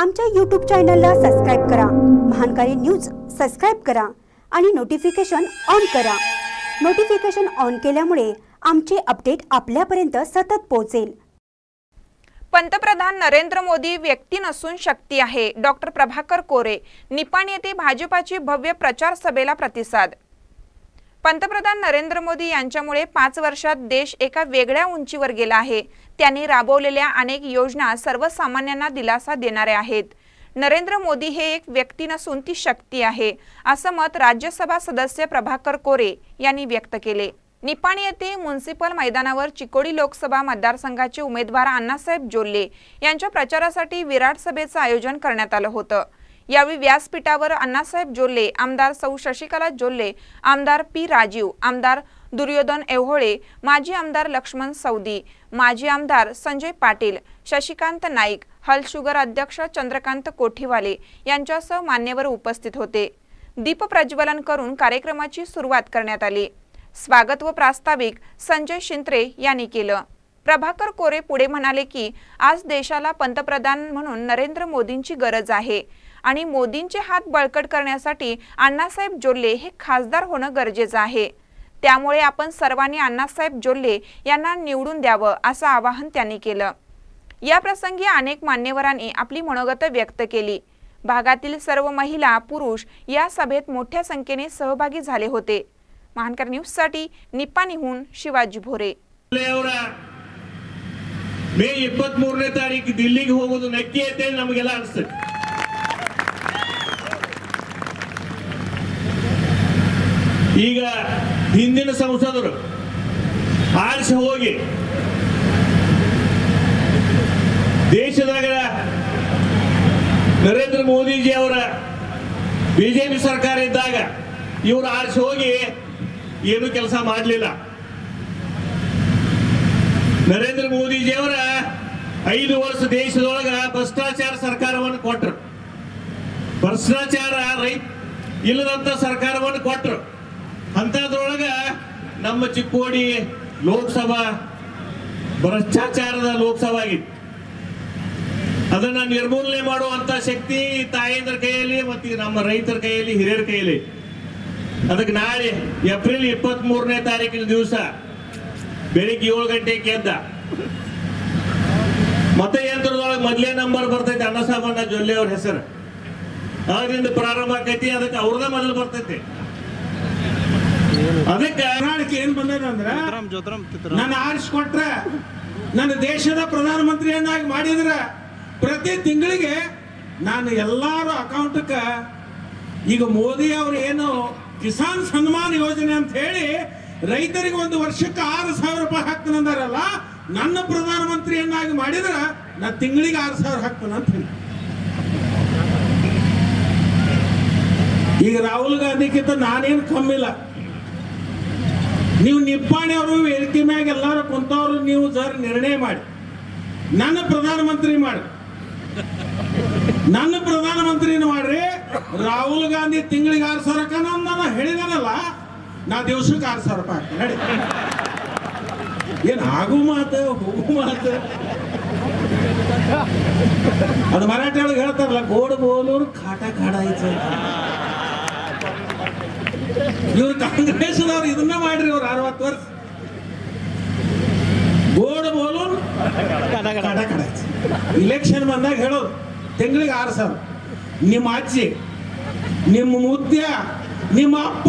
आमच्या यूट्यूब चॅनलला सबस्क्राईब करा. महानकारी न्यूज सबस्क्राईब करा आणि नोटिफिकेशन ऑन करा. नोटिफिकेशन ऑन केल्यामुळे आमचे अपडेट आपल्यापर्यंत सतत पोहोचेल. पंतप्रधान नरेंद्र मोदी व्यक्ती नसून शक्ती आहे. डॉक्टर प्रभाकर कोरे निपाण येथे भाजपाची भव्य प्रचार सभेला प्रतिसाद पंतप्रधान नरेंद्र मोदी यांच्यामुळे पाच वर्षात देश एका वेगळ्या उंचीवर गेला आहे. त्यांनी राबवलेल्या अनेक योजना सर्वसामान्यांना दिलासा देणाऱ्या आहेत. नरेंद्र मोदी हे एक व्यक्ती नसून ती शक्ती आहे असं मत राज्यसभा सदस्य प्रभाकर कोरे यांनी व्यक्त केले. निपाणी येथे म्युन्सिपल मैदानावर चिकोडी लोकसभा मतदारसंघाचे उमेदवार अण्णासाहेब जोल्ले यांच्या प्रचारासाठी विराट सभेचं आयोजन करण्यात आलं होतं. यावेळी व्यासपीठावर अण्णासाहेब जोल्ले आमदार सौ शशिकला जोल्ले आमदार पी राजीव आमदार दुर्योधन एव्होळे माजी आमदार लक्ष्मण सौदी माजी आमदार संजय पाटील शशिकांत नाईक हलशुगर अध्यक्ष चंद्रकांत कोठीवाले यांच्यासह मान्यवर उपस्थित होते. दीप प्रज्वलन करून कार्यक्रमाची सुरुवात करण्यात आली. स्वागत व प्रास्ताविक संजय शिंत्रे यांनी केलं. प्रभाकर कोरे पुढे म्हणाले की आज देशाला पंतप्रधान म्हणून नरेंद्र मोदींची गरज आहे. आणि मोदींचे हात बळकट करण्यासाठी अण्णासाहेब जोल्ले हे खासदार होणं गरजेचं आहे त्यामुळे आपण सर्वांनी अण्णासाहेब जोल्ले यांना निवडून द्यावं असं आवाहन त्यांनी केलं या प्रसंगी अनेक मान्यवरांनी आपली मनोगत व्यक्त केली भागातील सर्व महिला पुरुष या सभेत मोठ्या संख्येने सहभागी झाले होते महानकर न्यूजसाठी निप्पाणीहून ಶಿವಾಜಿ ಭೋರೆ ಅವರ ಮೇ ಇಪ್ಪತ್ತ್ ಮೂರನೇ ತಾರೀಕು ದಿಲ್ಲಿಗೆ ಹೋಗೋದು ನಕ್ಕಿ ಐತೆ ನಮಗೆಲ್ಲ ಅನಿಸ್ತದೆ ಸಂಸದರು ಆರಿಸಿ ಹೋಗಿ. ದೇಶದಾಗ ನರೇಂದ್ರ ಮೋದಿಜಿ ಅವರ ಬಿಜೆಪಿ ಸರ್ಕಾರ ಇದ್ದಾಗ ಇವರು ಆರಿಸಿ ಹೋಗಿ ಏನು ಕೆಲಸ ಮಾಡಲಿಲ್ಲ. ನರೇಂದ್ರ ಮೋದಿಜಿಯವರ ಐದು ವರ್ಷ ದೇಶದೊಳಗ ಭ್ರಷ್ಟಾಚಾರ ಸರ್ಕಾರವನ್ನು ಕೊಟ್ಟರು ಭ್ರಷ್ಟಾಚಾರ ರೈತ ಇಲ್ಲದಂತ ಸರ್ಕಾರವನ್ನು ಕೊಟ್ಟರು ಅಂತದ್ರೊಳಗ ನಮ್ಮ ಚಿಕ್ಕೋಡಿ ಲೋಕಸಭಾ ಭ್ರಷ್ಟಾಚಾರದ ಲೋಕಸಭಾ ಆಗಿತ್ತು ಅದನ್ನ ನಿರ್ಮೂಲನೆ ಮಾಡುವಂತ ಶಕ್ತಿ ತಾಯಂದ್ರ ಕೈಯಲ್ಲಿ ಮತ್ತು ನಮ್ಮ ರೈತರ ಕೈಯಲ್ಲಿ, ಹಿರಿಯರ ಕೈಯಲ್ಲಿ. ಅದಕ್ಕೆ ನಾಳೆ ಏಪ್ರಿಲ್ ಇಪ್ಪತ್ತ್ ಮೂರನೇ ತಾರೀಕಿನ ದಿವಸ ಬೆಳಿಗ್ಗೆ ಏಳು ಗಂಟೆಗೆ ಎದ್ದ. ಮತಯಂತ್ರದೊಳಗೆ ಮೊದಲೇ ನಂಬರ್ ಬರ್ತೈತೆ ಅನ್ನಸಾಮಣ್ಣ ಜೊಲ್ಲೆ ಅವ್ರ ಹೆಸರು. ಅದರಿಂದ ಪ್ರಾರಂಭ ಆಕೈತಿ, ಅದಕ್ಕೆ ಅವ್ರದ ಮೊದಲು ಬರ್ತೈತಿ. ಅದಕ್ಕೆ ಕರ್ನಾಟಕ ಏನ್ ಬಂದದಂದ್ರ ನನ್ನ ಆರಿಸ್ಕೊಟ್ರ ನನ್ನ ದೇಶದ ಪ್ರಧಾನಮಂತ್ರಿಯನ್ನಾಗಿ ಮಾಡಿದ್ರ ಪ್ರತಿ ತಿಂಗಳಿಗೆ ನಾನು ಎಲ್ಲಾರು ಅಕೌಂಟ್ಕ ಈಗ ಮೋದಿ ಅವರು ಏನು ಕಿಸಾನ್ ಸನ್ಮಾನ್ ಯೋಜನೆ ಅಂತ ಹೇಳಿ ರೈತರಿಗೆ ಒಂದು ವರ್ಷಕ್ಕೆ ಆರು ಸಾವಿರ ರೂಪಾಯಿ ಹಾಕ್ತಾನಂದಾರಲ್ಲ ನನ್ನ ಪ್ರಧಾನಮಂತ್ರಿಯನ್ನಾಗಿ ಮಾಡಿದ್ರ ನಾ ತಿಂಗಳಿಗೆ ಆರು ಸಾವಿರ ಹಾಕ್ತಾನ ಅಂತ ಹೇಳಿ. ಈಗ ರಾಹುಲ್ ಗಾಂಧಿಗಿಂತ ನಾನೇನು ಕಮ್ಮಿಲ್ಲ. ನೀವು ನಿಪ್ಪಾಣಿ ಅವರು ವೇದಿಕೆ ಮ್ಯಾಗ ಎಲ್ಲರೂ ಕುಂತವ್ರು, ನೀವು ಸರ್ ನಿರ್ಣಯ ಮಾಡಿ. ನನ್ನ ಪ್ರಧಾನಮಂತ್ರಿ ಮಾಡಿ. ನನ್ನ ಪ್ರಧಾನಮಂತ್ರಿನ ಮಾಡ್ರಿ. ರಾಹುಲ್ ಗಾಂಧಿ ತಿಂಗಳಿಗೆ ಆರು ಸಾವಿರ ಕನ ನಾನು ಹೇಳಿದಾನಲ್ಲ, ನಾ ದಿವ್ಸಕ್ಕೆ ಆರು ಸಾವಿರ ರೂಪಾಯಿ ನಡಿ. ಏನ್ ಆಗು ಮಾತು, ಹೋಗು ಮಾತು. ಅದು ಮರಾಠಿ ಒಳಗೆ ಹೇಳ್ತಾರಲ್ಲ, ಗೋಡ್ ಬೋಲೂರು ಕಾಟ ಕಾಡ ಐತೆ ಇವ್ರು ಕಾಂಗ್ರೆಸ್ನವ್ರು ಇದನ್ನ ಮಾಡ್ರಿ ಅವ್ರು ಅರವತ್ತು ವರ್ಷ. ಗೋಡ್ ಬೋಲು ಇಲೆಕ್ಷನ್ ಬಂದಾಗ ಹೇಳೋ ತಿಂಗಳಿಗೆ ಆರು ಸಾವಿರ. ನಿಮ್ಮ ಅಜ್ಜಿ ನಿಮ್ಮ ಮುದ್ದೆ ನಿಮ್ಮ ಅಪ್ಪ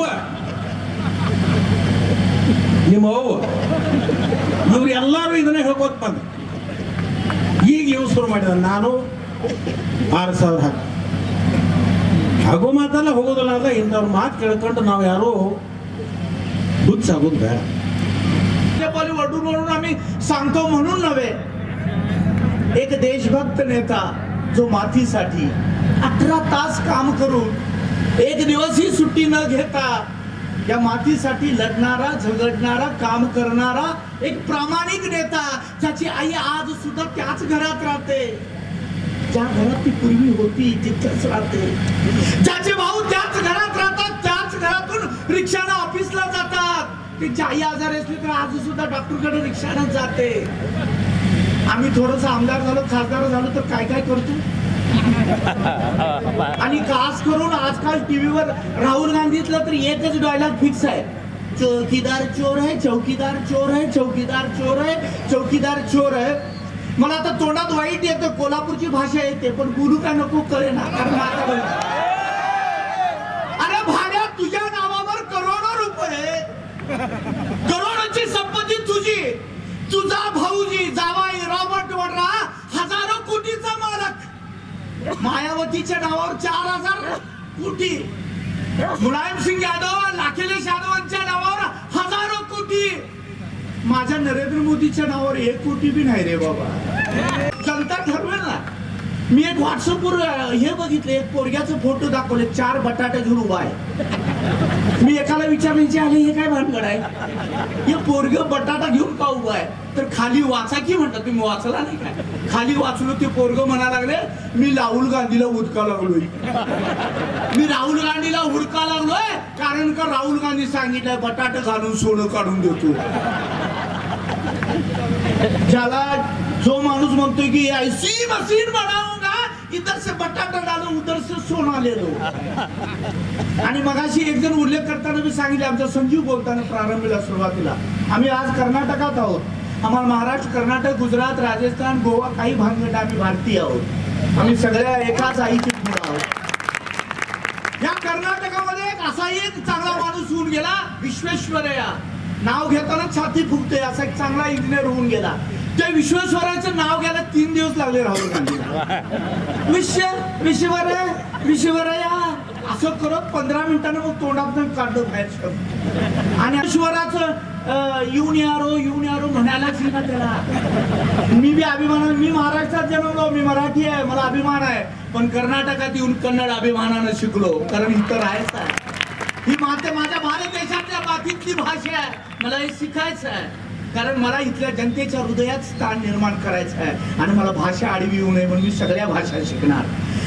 ನಿಮ್ಮ ಅವ್ವ. ಇವ್ರು ಎಲ್ಲರೂ ಇದನ್ನ ಹೇಳ್ಕೊತ್ ಬಂದ ಈಗ ಇವ್ ಶುರು ಮಾಡಿದ ನಾನು ಆರು ಸಾವಿರ ಹಾಕಿ ಆಗೋ ಮಾತಲ್ಲ ಹೋಗೋದಿಲ್ಲ ಅಲ್ಲ ಇಂಥವ್ರ ಮಾತು ಕೇಳ್ಕೊಂಡು ನಾವು ಯಾರು ಹುಚ್ಚ ಆಗೋದು ಬೇಡ भाजपाला वडून वडून आम्ही सांगतो म्हणून नव्हे एक देशभक्त नेता जो मातीसाठी अठरा तास काम करून एक दिवसही सुट्टी न घेता या मातीसाठी लढणारा झगडणारा काम करणारा एक प्रामाणिक नेता ज्याची आई आज सुद्धा त्याच घरात राहते ज्या घरात ती पूर्वी होती तिथंच राहते ज्याचे भाऊ त्याच घरात राहतात त्याच घरातून रिक्षाला ऑफिसला जातात. तिची आई आजार असली तर आज सुद्धा डॉक्टरकडे रिक्षानं जाते. आम्ही थोडस आमदार झालो खासदार झालो तर काय काय करतो? आणि खास करून आजकाल टीव्हीवर राहुल गांधीतलं तर एकच डायलॉग फिक्स आहे. चौकीदार चोर आहे चौकीदार चोर आहे चौकीदार चोर आहे चौकीदार चोर आहे. मला आता तोंडात वाईट येतं. कोल्हापूरची भाषा येते पण गुरु का नको कळे ना कारण अरे भाड्या तुझ्या नावावर करोडो रुपये करोडोची संपत्ती तुझी. तुझा भाऊजी जावाई रॉबर्ट वड्रा हजारो कोटीचा मालक. मायावतीच्या नावावर चार हजार कोटी. मुलायम सिंग यादव लाखेलेश यादवांच्या नावावर हजारो कोटी. माझ्या नरेंद्र मोदीच्या नावावर एक कोटी बी नाही रे बाबा. जनता ठरवेल ना. मी एक व्हॉट्सअपवर हे बघितले एक पोरग्याचा फोटो दाखवले चार बटाटे घेऊन उभा आहे. मी एकाला विचारले आले हे काय भानगड आहे? हे पोरग बटाटा घेऊन का उभा आहे? तर खाली वाचा की म्हणतात तुम्ही वाचला नाही काय खाली वाचलो ते पोरग म्हणा लागले मी राहुल गांधीला उदका लागलोय. मी राहुल गांधीला हुडका लागलोय कारण का राहुल गांधी सांगितलंय बटाटा घालून सोनं काढून देतो. ज्याला जो माणूस म्हणतोय की ऐसी मशीन बनाऊंगा इधर से बटाटा डालो उधर से सोना ले लो. आणि मगाशी एक जण उल्लेख करताना मी सांगितले आमचा संजीव बोलताना प्रारंभीला सुरुवातीला आम्ही आज कर्नाटकात आहोत. आम्हाला महाराष्ट्र कर्नाटक गुजरात राजस्थान गोवा काही भानगड आम्ही भारतीय आहोत. आम्ही सगळ्या एकाच आईचे मुलं आहोत. या कर्नाटकामध्ये एक असाही एक चांगला माणूस होऊन गेला विश्वेश्वरया. नाव घेताना छाती फुगते असा एक चांगला इंजिनियर होऊन गेला. त्या विश्वेश्वराचं नाव घ्यायला तीन दिवस लागले राहुल गांधीला. विश्व विश्वर विश्वरया असं करत पंधरा मिनिटानं मग तोंडातून काढलं बाहेर आणि ईश्वराचं अं, येऊन यारो येऊन यारो म्हणायलाच ना त्याला मी बी अभिमान मी महाराष्ट्रात जन्मलो मी मराठी आहे मला अभिमान आहे. पण कर्नाटकात येऊन कन्नड अभिमानानं शिकलो कारण इतर आहेच आहे. ही माते माझ्या भारत मराठीतली भाषा आहे. मला हे शिकायचं आहे. कारण मला इथल्या जनतेच्या हृदयात स्थान निर्माण करायचं आहे. आणि मला भाषा आडवी येऊ नये म्हणून मी सगळ्या भाषा शिकणार.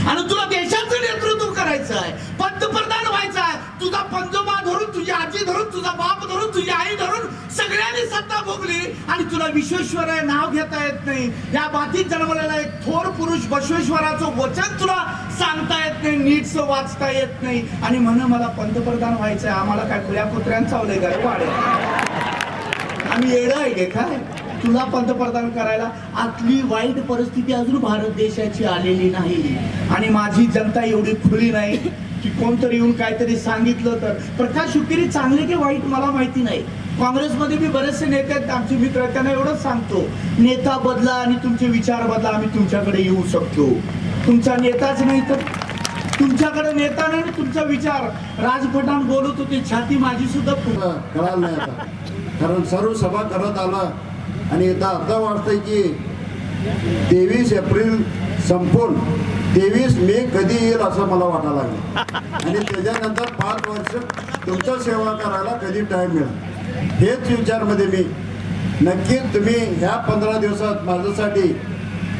आणि तुला देशाचं नेतृत्व करायचं आहे. पंतप्रधान व्हायचं आहे. तुझा पंजोबा धरून तुझी आजी धरून तुझा बाप धरून तुझी आई धरून सगळ्यांनी सत्ता भोगली. आणि तुला विश्वेश्वर नाव घेता येत नाही. या बातीत जन्मलेला एक थोर पुरुष बसवेश्वराचं वचन तुला नीटच वाचता येत नाही. आणि म्हण मला पंतप्रधान व्हायचंय. आम्हाला काय खुल्या कुत्र्यांचा चावलंय गरवाडे आम्ही येडं आहे काय? तुला पंतप्रधान करायला आतली वाईट परिस्थिती अजून भारत देशाची आलेली नाही. आणि माझी जनता एवढी खुली नाही की कोणतरी येऊन काहीतरी सांगितलं तर. प्रकाश हुक्केरी चांगले की वाईट मला माहिती नाही. काँग्रेसमध्ये मी बरेचसे नेते आहेत. आमचे मित्र आहेत. त्यांना एवढंच सांगतो. नेता बदला आणि तुमचे विचार बदला आम्ही तुमच्याकडे येऊ शकतो. तुमचा नेताच नाही तर तुमच्याकडे नेताना आणि तुमचा विचार. राजपटान बोलत होते छाती माझी सुद्धा कळाल नाही आता. कारण सर्व सभा करत आला. आणि आता अर्धा वाटतंय की तेवीस एप्रिल संपून तेवीस मे कधी येईल असं मला वाटायला लागलं. आणि त्याच्यानंतर पाच वर्ष तुमचं सेवा करायला कधी टाईम मिळेल हेच विचारमध्ये मी नक्की तुम्ही ह्या पंधरा दिवसात माझ्यासाठी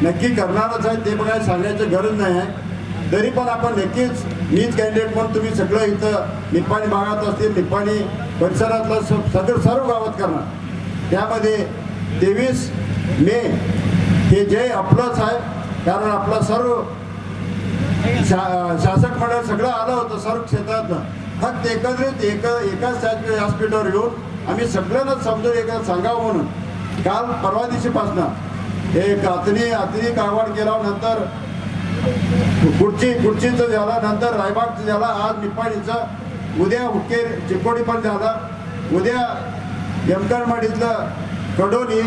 नक्की करणारच आहे ते बघायला सांगायची गरज नाही आहे. तरी पण आपण नक्कीच मीच कॅन्डिडेट म्हणून तुम्ही सगळं इथं निप्पाणी भागात असतील निप्पाणी परिसरातलं स- सगळं सर्व गावात करणार. त्यामध्ये तेवीस मे हे जय आपलंच आहे कारण आपलं सर्व शा शासक मंडळ सगळं आलं होतं सर्व क्षेत्रातलं. फक्त एकत्रित एक एकाच व्यास- व्यासपीठावर येऊन आम्ही सगळ्यांनाच समजून एका सांगावं म्हणून. काल परवा दिवशीपासनं एक अतनी अतनी काळवाड केल्यानंतर कुर्ची कुडचीचं झाला नंतर रायबागचं झाला आज निपाणीचं उद्या हुक्केर चिकोडी पण झाला उद्या यमकरमाडीतलं कडोली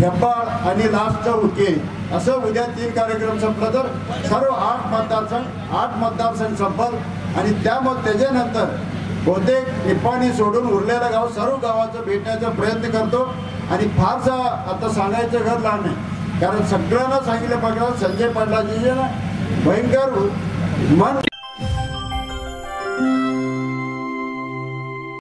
हेब्बाळ आणि लास्टचं हुक्केरी. असं उद्या तीन कार्यक्रम संपलं तर सर्व आठ मतदारसंघ आठ मतदारसंघ संपल आणि त्यामग त्याच्यानंतर बहुतेक निपाणी सोडून उरलेलं गाव सर्व गावाचं भेटण्याचा प्रयत्न करतो. आणि फारसा आता सांगायचं घर लहान नाही. कारण सगळ्यांना सांगितलं पाहिजे संजय पाटलाजी जे ना भयंकर मन